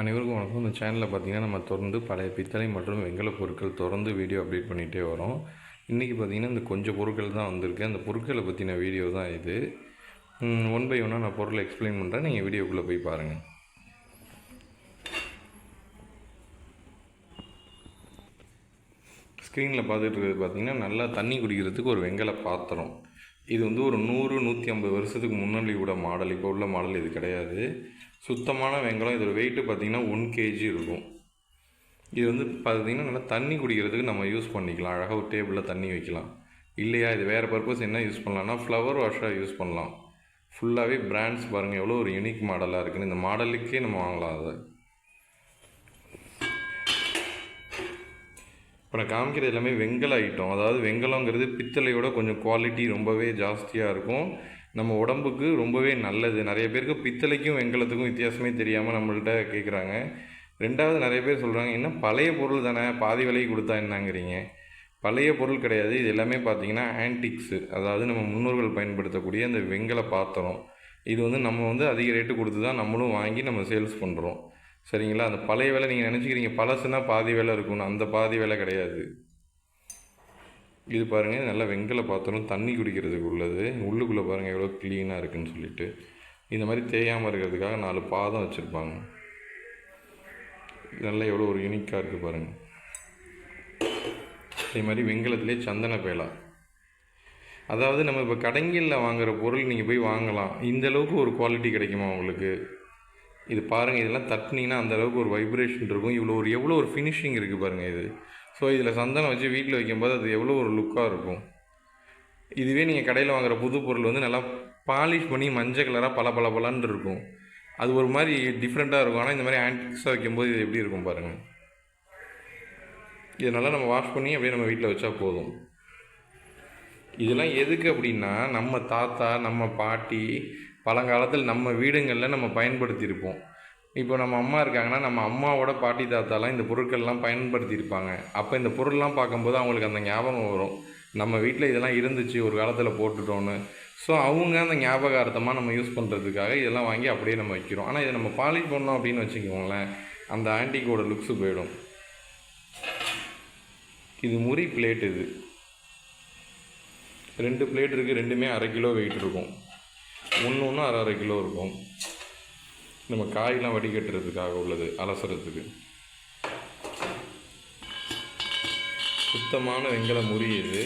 அனைவருக்கும் வணக்கம். இந்த சேனலில் பார்த்தீங்கன்னா நம்ம தொடர்ந்து பழைய பித்தளை மற்றும் வெங்கல பொருட்கள் தொடர்ந்து வீடியோ அப்டேட் பண்ணிகிட்டே வரோம். இன்றைக்கி பார்த்தீங்கன்னா இந்த கொஞ்சம் பொருட்கள் தான் வந்திருக்கு. அந்த பொருட்களை பற்றின வீடியோ தான் இது. ஒன் பை ஒன்னாக நான் பொருளை எக்ஸ்பிளைன் பண்ணுறேன் நீங்கள் வீடியோக்குள்ளே போய் பாருங்கள் ஸ்க்ரீனில் பார்த்துட்டு இருக்கிறது பார்த்தீங்கன்னா நல்லா தண்ணி குடிக்கிறதுக்கு ஒரு வெங்கல பாத்திரம். இது வந்து ஒரு நூறு நூற்றி ஐம்பது வருஷத்துக்கு முன்னாடி உள்ள மாடல் இப்போ உள்ள மாடல் இது கிடையாது. சுத்தமான வெங்கலம் இதோட வெயிட்டு பார்த்தீங்கன்னா ஒன் கேஜி இருக்கும். இது வந்து பார்த்தீங்கன்னா நல்லா தண்ணி குடிக்கிறதுக்கு நம்ம யூஸ் பண்ணிக்கலாம். அழகாக ஒரு டேபிளில் தண்ணி வைக்கலாம். இல்லையா இது வேறு பர்பஸ் என்ன யூஸ் பண்ணலாம்னா ஃப்ளவர் வாஷாக யூஸ் பண்ணலாம். ஃபுல்லாகவே பிராண்ட்ஸ் பாருங்கள் எவ்வளோ ஒரு யூனிக் மாடலாக இருக்குன்னு. இந்த மாடலுக்கே நம்ம வாங்கலாம் அதை. இப்போ நான் காமிக்கிறது எல்லாமே வெங்கல ஐட்டம் அதாவது வெங்கலங்கிறது பித்தளையோட கொஞ்சம் குவாலிட்டி ரொம்பவே ஜாஸ்தியாக இருக்கும். நம்ம உடம்புக்கு ரொம்பவே நல்லது. நிறைய பேருக்கு பித்தளைக்கும் வெங்கலத்துக்கும் வித்தியாசமே தெரியாமல் நம்மள்கிட்ட கேட்குறாங்க ரெண்டாவது நிறைய பேர் சொல்கிறாங்க என்ன பழைய பொருள் தானே? பாதி விலைக்கு கொடுத்தா என்னங்கிறீங்க? பழைய பொருள் கிடையாது. இது எல்லாமே பார்த்தீங்கன்னா ஆன்டிக்ஸு அதாவது நம்ம முன்னோர்கள் பயன்படுத்தக்கூடிய அந்த வெங்கல பாத்திரம். இது வந்து நம்ம வந்து அதிக ரேட்டு கொடுத்து தான் நம்மளும் வாங்கி நம்ம சேல்ஸ் பண்ணுறோம் சரிங்களா? அந்த பழைய வேலை நீங்கள் நினச்சிக்கிறீங்க பழசுனா பாதி வேலை இருக்கணும் அந்த பாதி வேலை கிடையாது. இது பாருங்கள் நல்லா வெங்கல பாத்திரம் தண்ணி குடிக்கிறதுக்கு உள்ளது. உள்ளுக்குள்ளே பாருங்கள் எவ்வளோ க்ளீனாக இருக்குன்னு சொல்லிட்டு. இந்த மாதிரி தேயாமல் இருக்கிறதுக்காக நாலு பாதம் வச்சுருப்பாங்க. நல்லா எவ்வளோ ஒரு யூனிக்காக இருக்குது பாருங்கள் அதே மாதிரி வெங்கலத்திலே சந்தன பேலா. அதாவது நம்ம இப்போ கடைங்களில் வாங்குகிற பொருள் நீங்கள் போய் வாங்கலாம். இந்த அளவுக்கு ஒரு குவாலிட்டி கிடைக்குமா உங்களுக்கு? இது பாருங்கள் இதெல்லாம் தட்டினீங்கன்னா அந்த அளவுக்கு ஒரு வைப்ரேஷன் இருக்கும். இவ்வளோ ஒரு எவ்வளோ ஒரு ஃபினிஷிங் இருக்குது பாருங்கள் இது. ஸோ இதில் சந்தனம் வச்சு வீட்டில் வைக்கும்போது அது எவ்வளோ ஒரு லுக்காக இருக்கும். இதுவே நீங்கள் கடையில் வாங்குகிற புது பொருள் வந்து நல்லா பாலிஷ் பண்ணி மஞ்சள் கலராக பல பல பலன்னு இருக்கும். அது ஒரு மாதிரி டிஃப்ரெண்ட்டாக இருக்கும். ஆனால் இந்த மாதிரி ஆன்டிக்ஸாக வைக்கும்போது இது எப்படி இருக்கும் பாருங்கள் இதை நல்லா நம்ம வாஷ் பண்ணி அப்படியே நம்ம வீட்டில் வச்சா போதும். இதெல்லாம் எதுக்கு அப்படின்னா நம்ம தாத்தா நம்ம பாட்டி பழங்காலத்தில் நம்ம வீடுங்களில் நம்ம பயன்படுத்தியிருப்போம். இப்போ நம்ம அம்மா இருக்காங்கன்னா நம்ம அம்மாவோட பாட்டி தாத்தாலாம் இந்த பொருட்கள்லாம் பயன்படுத்தியிருப்பாங்க. அப்போ இந்த பொருள்லாம் பார்க்கும்போது அவங்களுக்கு அந்த ஞாபகம் வரும். நம்ம வீட்டில் இதெல்லாம் இருந்துச்சு ஒரு காலத்தில் போட்டுட்டோன்னு ஸோ அவங்க அந்த ஞாபகார்த்தமாக நம்ம யூஸ் பண்ணுறதுக்காக இதெல்லாம் வாங்கி அப்படியே நம்ம வைக்கிறோம். ஆனால் இதை நம்ம பாலிஷ் பண்ணோம் அப்படின்னு வச்சுக்கோங்களேன் அந்த ஆன்டிக்கோட லுக்ஸு போயிடும். இது முறி பிளேட் இது. ரெண்டு பிளேட் இருக்குது ரெண்டுமே அரை கிலோ வெயிட் இருக்கும். ஒன்று ஒன்று அரை அரை கிலோ இருக்கும். நம்ம காயெலாம் வடிகட்டுறதுக்காக உள்ளது அலசுறதுக்கு. சுத்தமான வெங்கல முறி இது.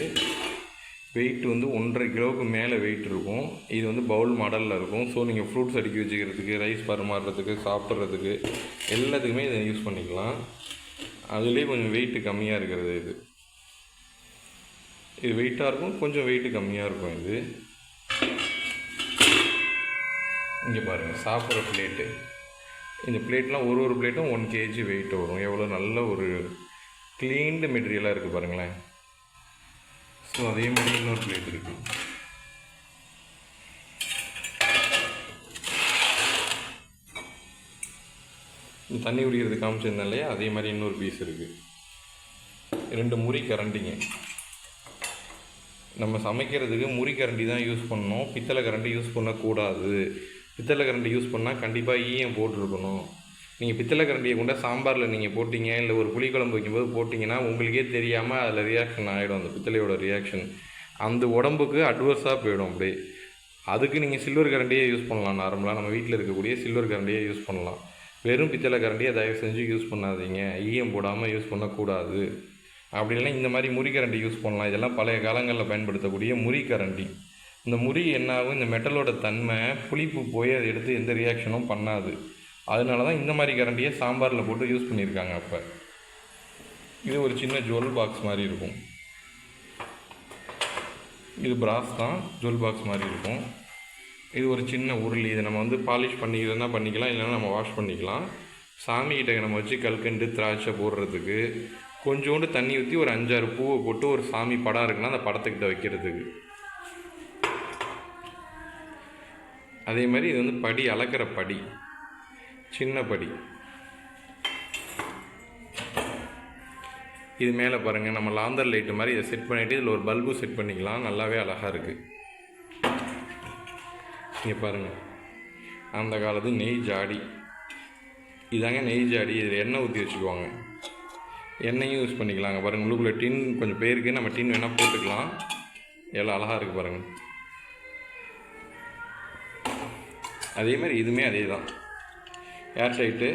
வெயிட் வந்து ஒன்றரை கிலோவுக்கு மேலே வெயிட் இருக்கும். இது வந்து பவுல் மாடலில் இருக்கும். ஸோ நீங்கள் ஃப்ரூட்ஸ் அடுக்கி வச்சுக்கிறதுக்கு ரைஸ் பரிமாறுறதுக்கு சாப்பிட்றதுக்கு எல்லாத்துக்குமே இதை யூஸ் பண்ணிக்கலாம். அதுலேயே கொஞ்சம் வெயிட் கம்மியாக இருக்கிறது இது. இது வெயிட்டாக இருக்கும் கொஞ்சம் வெயிட்டு கம்மியாக இருக்கும் இது. இங்கே பாருங்கள் சாப்பிட்ற பிளேட்டு இந்த பிளேட்லாம் ஒரு ஒரு பிளேட்டும் ஒன் கேஜி வெயிட் வரும். எவ்வளோ நல்ல ஒரு க்ளீன்டு மெட்டீரியலாக இருக்குது பாருங்களேன். ஸோ அதே மாதிரி இன்னொரு பிளேட் இருக்குது இந்த தண்ணி குடிக்கிறது காமிச்சிருந்தேன் இல்லையா? அதே மாதிரி இன்னொரு பீஸ் இருக்குது ரெண்டு முறி கரண்டிங்க. நம்ம சமைக்கிறதுக்கு முறி கரண்டி தான் யூஸ் பண்ணணும். பித்தளை கரண்டி யூஸ் பண்ணக்கூடாது. பித்தளை கரண்டி யூஸ் பண்ணால் கண்டிப்பாக ஈயம் போட்டிருக்கணும். நீங்கள் பித்தளை கரண்டியை கொண்ட சாம்பாரில் நீங்கள் போட்டிங்க இல்லை ஒரு புளிக்குழம்பு வைக்கும்போது போட்டிங்கன்னா உங்களுக்கே தெரியாமல் அதில் ரியாக்ஷன் ஆகிடும் அந்த பித்தளையோட ரியாக்ஷன் அந்த உடம்புக்கு அட்வர்ஸாக போயிடும் அப்படியே. அதுக்கு நீங்கள் சில்வர் கரண்டியே யூஸ் பண்ணலாம் நார்மலாக நம்ம வீட்டில் இருக்கக்கூடிய சில்வர் கரண்டியே யூஸ் பண்ணலாம். வெறும் பித்தளை கரண்டியை தயவு செஞ்சு யூஸ் பண்ணாதீங்க. ஈயம் போடாமல் யூஸ் பண்ணக்கூடாது. அப்படி இல்லைன்னா இந்த மாதிரி முறிகரண்டி யூஸ் பண்ணலாம். இதெல்லாம் பழைய காலங்களில் பயன்படுத்தக்கூடிய முறிகரண்டி இந்த முறி என்னாகும் இந்த மெட்டலோட தன்மை புளிப்பு போய் அதை எடுத்து எந்த ரியாக்ஷனும் பண்ணாது. அதனால தான் இந்த மாதிரி கரண்டியை சாம்பாரில் போட்டு யூஸ் பண்ணியிருக்காங்க அப்போ. இது ஒரு சின்ன ஜுவல் பாக்ஸ் மாதிரி இருக்கும். இது பிராஸ் தான் ஜுவல் பாக்ஸ் மாதிரி இருக்கும். இது ஒரு சின்ன உருளி இதை நம்ம வந்து பாலிஷ் பண்ணிக்கிறதுனா பண்ணிக்கலாம் இல்லைன்னா நம்ம வாஷ் பண்ணிக்கலாம். சாமிகிட்ட நம்ம வச்சு கல்கண்டு திராட்சை போடுறதுக்கு கொஞ்சோண்டு தண்ணி ஊற்றி ஒரு அஞ்சாறு பூவை போட்டு ஒரு சாமி படம் இருக்குன்னா அந்த படத்துக்கிட்ட வைக்கிறதுக்கு. அதே மாதிரி இது வந்து படி அளக்கிற படி. சின்ன படி. இது மேலே பாருங்கள் நம்ம லாந்தர் லைட்டு மாதிரி இதை செட் பண்ணிவிட்டு இதில் ஒரு பல்பு செட் பண்ணிக்கலாம். நல்லாவே அழகாக இருக்குது இங்கே பாருங்கள் அந்த காலத்து நெய் ஜாடி. இதாங்க நெய் ஜாடி. இதில் எண்ணெய் ஊற்றி வச்சுக்குவாங்க. எண்ணெயும் யூஸ் பண்ணிக்கலாங்க. பாருங்கள் உள்ளுக்குள்ளே டின் கொஞ்சம் பேருக்கு நம்ம டின் வேணால் போட்டுக்கலாம். எல்லாம் அழகாக இருக்குது பாருங்கள் அதே மாதிரி இதுவுமே அதே தான் ஏர்டைட்டு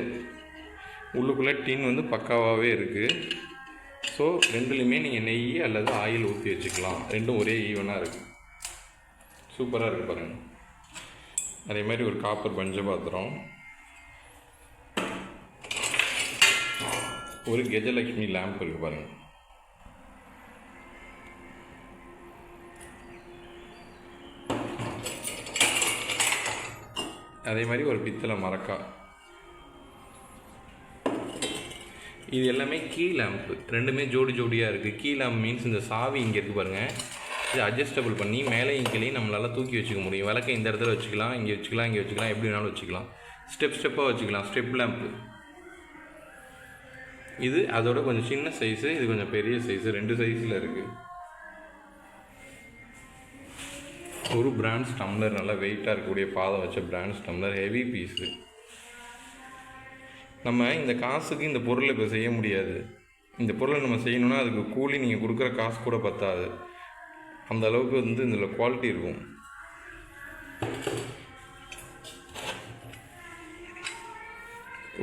உள்ளுக்குள்ளே டின் வந்து பக்காவாகவே இருக்குது ஸோ ரெண்டுலேயுமே நீங்கள் நெய் அல்லது ஆயில் ஊற்றி வச்சுக்கலாம். ரெண்டும் ஒரே ஈவனாக இருக்குது சூப்பராக இருக்குது பாருங்கள் அதே மாதிரி ஒரு காப்பர் பஞ்ச பாத்திரம். ஒரு கெஜலக்ஷ்மி லேம்ப் இருக்குது பாருங்கள் அதே மாதிரி ஒரு பித்தளை மரக்கா. இது எல்லாமே கீ லேம்ப்பு ரெண்டுமே ஜோடி ஜோடியாக இருக்குது கீ லேம்ப் மீன்ஸ் இந்த சாவி இங்கே இருக்குது பாருங்கள் இது அட்ஜஸ்டபிள் பண்ணி மேலேயும் கீழே நம்மளால் தூக்கி வச்சுக்க முடியும். விளக்க இந்த இடத்துல வச்சுக்கலாம் இங்கே வச்சுக்கலாம் இங்கே வச்சுக்கலாம் எப்படி வேணாலும் வச்சுக்கலாம். ஸ்டெப் ஸ்டெப்பாக வச்சுக்கலாம். ஸ்டெப் லேம்ப்பு இது அதோட கொஞ்சம் சின்ன சைஸு இது கொஞ்சம் பெரிய சைஸு ரெண்டு சைஸில் இருக்குது ஒரு பிராண்ட்ஸ் டம்ளர் நல்லா வெயிட்டாக இருக்கக்கூடிய பாதை வச்ச பிராண்ட்ஸ் டம்ளர் ஹெவி பீஸு நம்ம இந்த காசுக்கு இந்த பொருளை இப்போ செய்ய முடியாது. இந்த பொருளை நம்ம செய்யணும்னா அதுக்கு கூலி நீங்கள் கொடுக்குற காசு கூட பத்தாது. அந்த அளவுக்கு வந்து இதில் குவாலிட்டி இருக்கும்.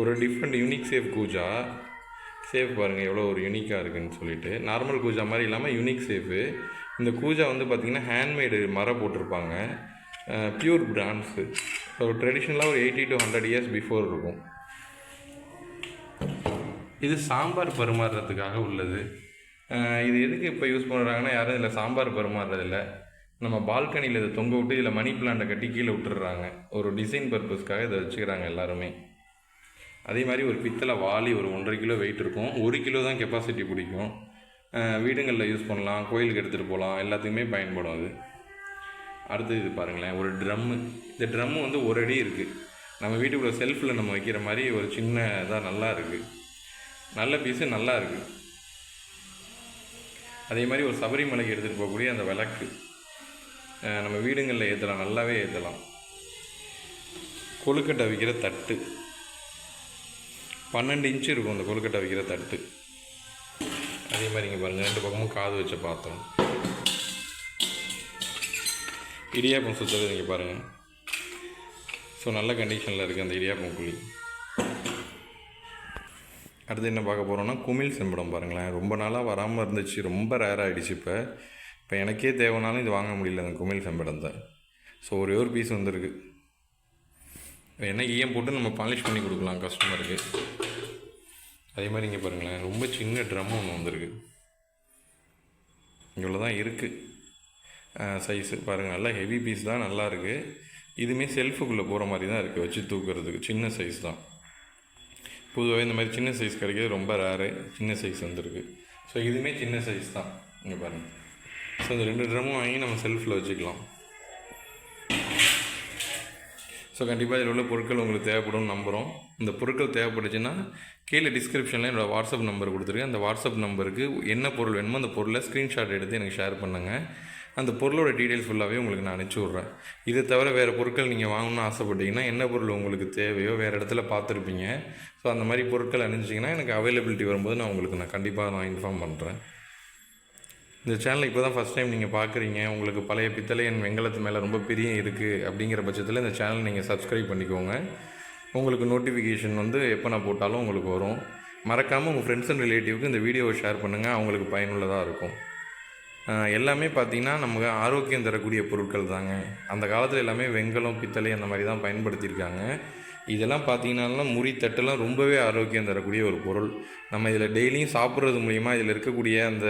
ஒரு டிஃப்ரெண்ட் யூனிக் சேஃப் கூஜா. சேஃப் பாருங்கள் எவ்வளோ ஒரு யூனிக்காக இருக்குன்னு சொல்லிட்டு. நார்மல் கூஜா மாதிரி இல்லாமல் யூனிக் சேஃபு இந்த கூஜா வந்து பார்த்திங்கன்னா ஹேண்ட்மேடு மரம் போட்டிருப்பாங்க. பியூர் பிராண்ட்ஸு ஸோ ட்ரெடிஷ்னலாக ஒரு eighty to hundred years before இருக்கும். இது சாம்பார் பரிமாறுறதுக்காக உள்ளது. இது எதுக்கு இப்போ யூஸ் பண்ணுறாங்கன்னா யாரும் இதில் சாம்பார் பரிமாறுறதில்ல நம்ம பால்கனியில் இதை தொங்க விட்டு இதில் மணி பிளான்ட்டை கட்டி கீழே விட்டுடுறாங்க ஒரு டிசைன் பர்பஸ்க்காக இதை வச்சுக்கிறாங்க எல்லாருமே. அதே மாதிரி ஒரு பித்தளை வாளி ஒரு ஒன்றரை கிலோ வெயிட் இருக்கும். ஒரு கிலோ தான் கெப்பாசிட்டி பிடிக்கும். வீடுங்களில் யூஸ் பண்ணலாம். கோயிலுக்கு எடுத்துகிட்டு போகலாம் எல்லாத்துக்குமே பயன்படும் அது. அடுத்து இது பாருங்களேன். ஒரு ட்ரம்மு இந்த ட்ரம்மு வந்து ஒரு அடி இருக்குது நம்ம வீட்டுக்குள்ள செல்ஃபில் நம்ம வைக்கிற மாதிரி ஒரு சின்ன இதாக நல்லா இருக்குது நல்ல பீஸு நல்லா இருக்குது அதே மாதிரி ஒரு சபரிமலைக்கு எடுத்துகிட்டு போகக்கூடிய அந்த விளக்கு. நம்ம வீடுங்களில் ஏற்றலாம் நல்லாவே ஏற்றலாம் கொழுக்கட்டை வைக்கிற தட்டு. பன்னெண்டு இன்ச்சு இருக்கும் அந்த கொழுக்கட்டை வைக்கிற தட்டு. அதே மாதிரி இங்கே பாருங்கள் ரெண்டு பக்கமும் காது வச்ச பாத்திரம். இடியாப்பம் சுற்றுறது இங்கே பாருங்கள் ஸோ நல்ல கண்டிஷனில் இருக்குது அந்த இடியாப்பம் குழி அடுத்து என்ன பார்க்க போகிறோம்னா குமிழ் செம்படம் பாருங்களேன். ரொம்ப நாளாக வராமல் இருந்துச்சு. ரொம்ப ரேர் ஆகிடுச்சு இப்போ. இப்போ எனக்கே தேவைனாலும் இது வாங்க முடியல அந்த குமிழ் செம்படம் தான். ஸோ ஒரே ஒரு பீஸ் வந்திருக்கு. என்ன ஈயம் போட்டு நம்ம பாலிஷ் பண்ணி கொடுக்கலாம் கஸ்டமருக்கு அதே மாதிரி இங்கே பாருங்களேன் ரொம்ப சின்ன ட்ரம் ஒன்று வந்திருக்கு. இவ்வளோ தான் இருக்குது சைஸு பாருங்கள் நல்லா ஹெவி பீஸ் தான் நல்லா இருக்குது இதுவுமே செல்ஃபுக்குள்ளே போகிற மாதிரி தான் இருக்குது வச்சு தூக்குறதுக்கு. சின்ன சைஸ் தான். பொதுவாகவே இந்த மாதிரி சின்ன சைஸ் கிடைக்கிறது ரொம்ப ரேரு சின்ன சைஸ் வந்திருக்கு. ஸோ இதுவுமே சின்ன சைஸ் தான். இங்கே பாருங்கள் ஸோ இந்த ரெண்டு ட்ரம்மும் வாங்கி நம்ம செல்ஃபில் வச்சுக்கலாம். ஸோ கண்டிப்பாக இதில் உள்ள பொருட்கள் உங்களுக்கு தேவைப்படும் நம்புகிறோம் இந்த பொருட்கள் தேவைப்பட்டுச்சுன்னா கீழே டிஸ்கிரிப்ஷனில் என்னோடய வாட்ஸ்அப் நம்பர் கொடுத்துருக்கேன். அந்த வாட்ஸ்அப் நம்பருக்கு என்ன பொருள் வேணுமோ அந்த பொருளை ஸ்க்ரீன்ஷாட் எடுத்து எனக்கு ஷேர் பண்ணுங்கள் அந்த பொருளோட டீட்டெயில்ஸ் ஃபுல்லாகவே உங்களுக்கு நான் அனுப்பிச்சி விட்றேன். இதை தவிர வேறு பொருட்கள் நீங்கள் வாங்கணும்னு ஆசைப்பட்டீங்கன்னா என்ன பொருள் உங்களுக்கு தேவையோ வேறு இடத்துல பார்த்துருப்பீங்க. ஸோ அந்த மாதிரி பொருட்கள் அனுப்பிச்சிங்கன்னா எனக்கு அவைலபிலிட்டி வரும்போது நான் உங்களுக்கு நான் கண்டிப்பாக நான் இன்ஃபார்ம் பண்ணுறேன் இந்த சேனலை இப்போ தான் ஃபஸ்ட் டைம் நீங்கள் பார்க்குறீங்க உங்களுக்கு பழைய பித்தளையன் வெங்கலத்து மேலே ரொம்ப பெரிய இருக்குது அப்படிங்கிற பட்சத்தில் இந்த சேனல் நீங்கள் சப்ஸ்கிரைப் பண்ணிக்கோங்க. உங்களுக்கு நோட்டிஃபிகேஷன் வந்து எப்போ நான் போட்டாலும் உங்களுக்கு வரும். மறக்காமல் உங்கள் ஃப்ரெண்ட்ஸ் அண்ட் ரிலேட்டிவ்க்கு இந்த வீடியோவை ஷேர் பண்ணுங்கள் அவங்களுக்கு பயனுள்ளதாக இருக்கும். எல்லாமே பார்த்தீங்கன்னா நமக்கு ஆரோக்கியம் தரக்கூடிய பொருட்கள் தாங்க. அந்த காலத்தில் எல்லாமே வெங்கலம் பித்தளை அந்த மாதிரி தான் பயன்படுத்தியிருக்காங்க. இதெல்லாம் பார்த்தீங்கன்னா முறி தட்டெல்லாம் ரொம்பவே ஆரோக்கியம் தரக்கூடிய ஒரு பொருள். நம்ம இதில் டெய்லியும் சாப்பிட்றது மூலிமா இதில் இருக்கக்கூடிய அந்த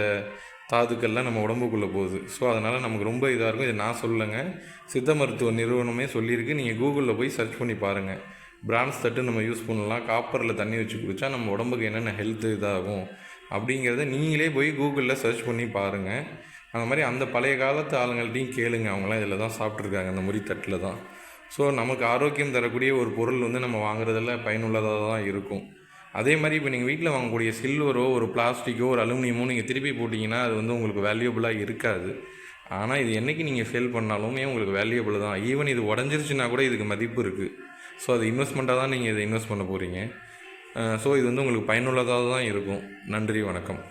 தாதுக்கள்லாம் நம்ம உடம்புக்குள்ளே போகுது. ஸோ அதனால் நமக்கு ரொம்ப இதாக இருக்கும். இதை நான் சொல்லுங்க சித்த மருத்துவ நிறுவனமே சொல்லியிருக்கு. நீங்கள் கூகுளில் போய் சர்ச் பண்ணி பாருங்கள் பிரான்ஸ் தட்டு நம்ம யூஸ் பண்ணலாம். காப்பரில் தண்ணி வச்சு குடித்தா நம்ம உடம்புக்கு என்னென்ன ஹெல்த் இதாகும் அப்படிங்கிறத நீங்களே போய் கூகுளில் சர்ச் பண்ணி பாருங்கள் அந்த மாதிரி அந்த பழைய காலத்து ஆளுங்கள்ட்டையும் கேளுங்க. அவங்களாம் இதில் தான் சாப்பிட்ருக்காங்க அந்த முறி தட்டில் தான். ஸோ நமக்கு ஆரோக்கியம் தரக்கூடிய ஒரு பொருள் வந்து நம்ம வாங்குறதில் பயனுள்ளதாக தான் இருக்கும். அதே மாதிரி இப்போ நீங்கள் வீட்டில் வாங்கக்கூடிய சில்வரோ ஒரு பிளாஸ்டிக்கோ ஒரு அலுமினியமோ நீங்கள் திருப்பி போட்டிங்கன்னா அது வந்து உங்களுக்கு வேல்யூபிளாக இருக்காது. ஆனால் இது என்றைக்கு நீங்கள் சேல் பண்ணாலுமே உங்களுக்கு வேல்யூபிள் தான். ஈவன் இது உடஞ்சிருச்சுன்னா கூட இதுக்கு மதிப்பு இருக்குது ஸோ அது இன்வெஸ்ட்மெண்ட்டாக தான் நீங்கள் இதை இன்வெஸ்ட் பண்ண போகிறீங்க ஸோ இது வந்து உங்களுக்கு பயனுள்ளதாக தான் இருக்கும். நன்றி வணக்கம்.